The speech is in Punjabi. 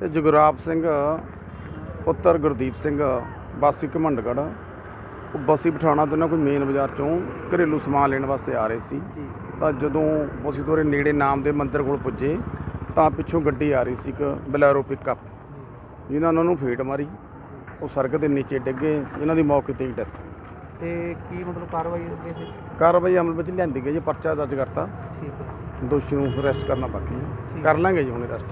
ਤੇ ਜਗਰਾਪ ਸਿੰਘ ਪੁੱਤਰ ਗੁਰਦੀਪ ਸਿੰਘ ਵਾਸੀ ਘਮੰਡਗੜ ਉਹ ਬਸੀ ਪਠਾਣਾ ਤੋਂ ਨਾ ਕੋਈ ਮੇਨ ਬਾਜ਼ਾਰ ਚੋਂ ਘਰੇਲੂ ਸਮਾਨ ਲੈਣ ਵਾਸਤੇ ਆ ਰਹੇ ਸੀ। ਤਾਂ ਜਦੋਂ ਅਸੀਂ ਤੋਰੇ ਨੇੜੇ ਨਾਮ ਦੇ ਮੰਦਿਰ ਕੋਲ ਪੁੱਜੇ ਤਾਂ ਪਿੱਛੋਂ ਗੱਡੀ ਆ ਰਹੀ ਸੀ ਇੱਕ ਬਲੈਰੋ ਪਿਕਅਪ ਜਿਨ੍ਹਾਂ ਨੇ ਉਹਨੂੰ ਫੇਟ ਮਾਰੀ। ਉਹ ਸੜਕ ਦੇ ਨੀਚੇ ਡਿੱਗੇ ਇਹਨਾਂ ਦੀ ਮੌਕੇ ਤੇ ਹੀ ਡੈਥ ਤੇ ਕੀ ਮਤਲਬ ਕਾਰਵਾਈ ਅੱਗੇ ਤੇ ਕਾਰਵਾਈ ਅਮਲ ਵਿੱਚ ਲਿਆਂਦੀ ਗਈ ਜੀ ਪਰਚਾ ਦਰਜ ਕਰਤਾ। ਠੀਕ ਹੈ। ਦੋਸ਼ੀ ਨੂੰ ਅਰੈਸਟ ਕਰਨਾ ਬਾਕੀ ਕਰ ਲਾਂਗੇ ਜੀ ਹੁਣ ਅਰੈਸਟ